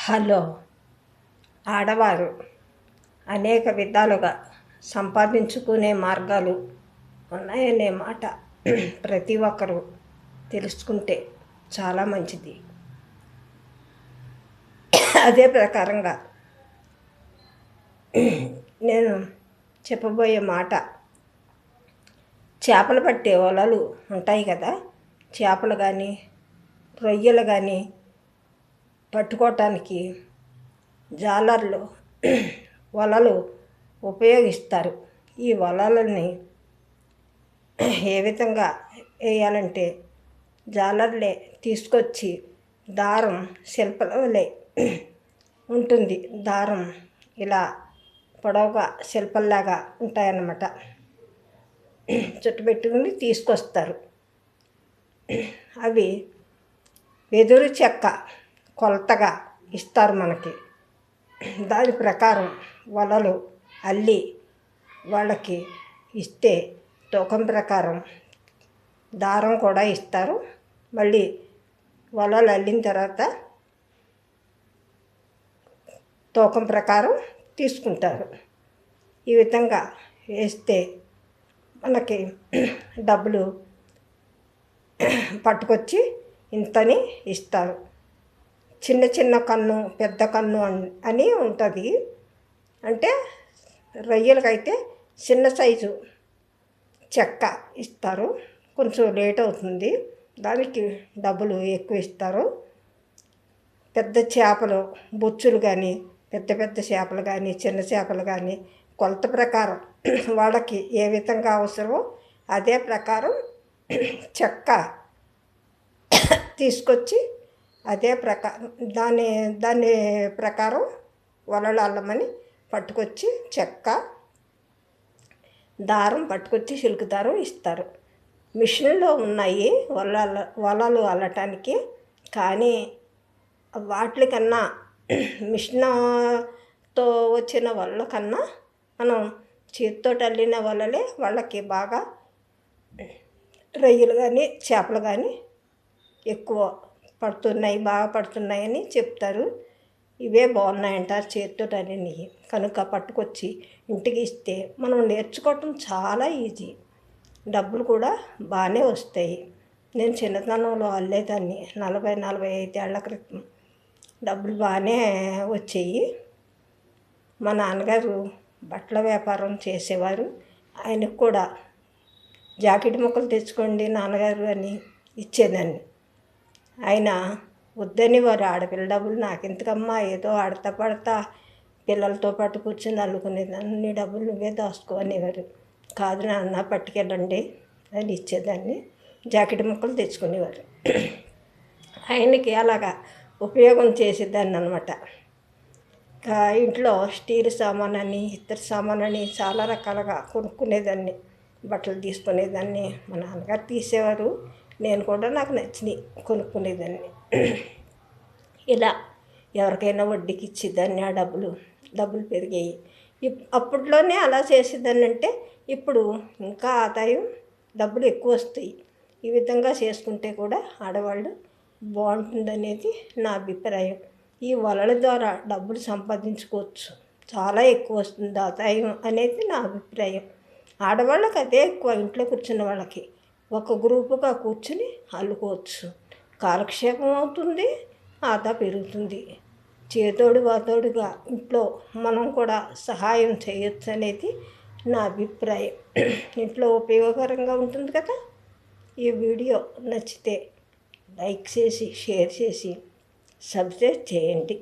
Hello. ఆడవారు అనేక విధాలుగా సంపాదించుకునే మార్గాలు ఉన్నాయనే మాట ప్రతి ఒక్కరూ తెలుసుకుంటే చాలా మంచిది. అదే ప్రకారంగా నేను చెప్పబోయే మాట చేపలు పట్టే వలలు ఉంటాయి కదా. చేపలు కానీ రొయ్యలు కానీ పట్టుకోవటానికి జాలర్లు వలలు ఉపయోగిస్తారు. ఈ వలలని ఏ విధంగా వేయాలంటే జాలర్లే తీసుకొచ్చి దారం శిల్పలే ఉంటుంది. దారం ఇలా పొడవుగా శిల్పల్లాగా ఉంటాయన్నమాట. చుట్టుపెట్టుకుని తీసుకొస్తారు. అవి వెదురు చెక్క కొలతగా ఇస్తారు మనకి. దాని ప్రకారం వలలు అల్లి వాళ్ళకి ఇస్తే తూకం ప్రకారం దారం కూడా ఇస్తారు. మళ్ళీ వలలు అల్లిన తర్వాత తూకం ప్రకారం తీసుకుంటారు. ఈ విధంగా వేస్తే మనకి డబ్బులు పట్టుకొచ్చి ఇంతని ఇస్తారు. చిన్న చిన్న కన్ను పెద్ద కన్ను అని ఉంటుంది. అంటే రొయ్యలకైతే చిన్న సైజు చెక్క ఇస్తారు. కొంచెం లేట్ అవుతుంది. దానికి డబ్బులు ఎక్కువ ఇస్తారు. పెద్ద చేపలు బొచ్చులు కానీ పెద్ద పెద్ద చేపలు కానీ చిన్న చేపలు కానీ కొలత ప్రకారం వాళ్ళకి ఏ విధంగా అవసరమో అదే ప్రకారం చెక్క తీసుకొచ్చి అదే ప్రకారం దాని దాని ప్రకారం వలలు అల్లమని పట్టుకొచ్చి చెక్క దారం పట్టుకొచ్చి సిల్క్ దారం ఇస్తారు. మిషన్లో ఉన్నాయి వలల వలలు అల్లటానికి కానీ వాటికన్నా మిషన్తో వచ్చిన వలల కన్నా మనం చేతితో అల్లిన వలలే వాళ్ళకి బాగా రొయ్యలు కానీ చేపలు కానీ ఎక్కువ పడుతున్నాయి బాగా పడుతున్నాయని చెప్తారు. ఇవే బాగున్నాయంట చేతితో అల్లినవి కనుక పట్టుకొచ్చి ఇంటికి ఇస్తే మనం నేర్చుకోవటం చాలా ఈజీ. డబ్బులు కూడా బాగానే వస్తాయి. నేను చిన్నతనంలో అల్లేదాన్ని నలభై నలభై ఐదు ఏళ్ళ క్రితం. డబ్బులు బాగానే వచ్చాయి. మా నాన్నగారు బట్టల వ్యాపారం చేసేవారు. ఆయనకు కూడా జాకెట్ ముక్కలు తెచ్చుకోండి నాన్నగారు అని ఇచ్చేదాన్ని. ఆయన వద్దని వారు ఆడపిల్ల డబ్బులు నాకు ఎందుకమ్మా ఏదో ఆడతా పడతా పిల్లలతో పాటు కూర్చొని అల్లుకునేదాన్ని నీ డబ్బులు నువ్వే దాచుకో అనేవారు. కాదు నాన్న పట్టుకెళ్ళండి అని ఇచ్చేదాన్ని. జాకెట్ ముక్కలు తెచ్చుకునేవారు. ఆయనకి అలాగా ఉపయోగం చేసేదాన్ని అనమాట ఇంట్లో స్టీల్ సామాన్ అని ఇతర సామాన్ అని చాలా రకాలుగా కొనుక్కునేదాన్ని. బట్టలు తీసుకునేదాన్ని. మా నాన్నగారు తీసేవారు. నేను కూడా నాకు నచ్చినవి కొనుక్కునేదాన్ని. ఇలా ఎవరికైనా వడ్డీకి ఇచ్చేదాన్ని ఆ డబ్బులు. డబ్బులు పెరిగాయి. ఇప్ అప్పట్లోనే అలా చేసేదాన్ని అంటే ఇప్పుడు ఇంకా ఆదాయం డబ్బులు ఎక్కువ వస్తాయి. ఈ విధంగా చేసుకుంటే కూడా ఆడవాళ్ళు బాగుంటుందనేది నా అభిప్రాయం. ఈ వలల ద్వారా డబ్బులు సంపాదించుకోవచ్చు. చాలా ఎక్కువ వస్తుంది ఆదాయం అనేది నా అభిప్రాయం. ఆడవాళ్ళకి అదే ఎక్కువ ఇంట్లో కూర్చున్న వాళ్ళకి. ఒక గ్రూపుగా కూర్చుని అల్లుకోవచ్చు. కాలక్షేపం అవుతుంది ఆదా పెరుగుతుంది. చేతోడు వాతోడుగా ఇంట్లో మనం కూడా సహాయం చేయొచ్చు అనేది నా అభిప్రాయం. ఇంట్లో ఉపయోగకరంగా ఉంటుంది కదా? ఈ వీడియో నచ్చితే లైక్ చేసి షేర్ చేసి సబ్స్క్రైబ్ చేయండి.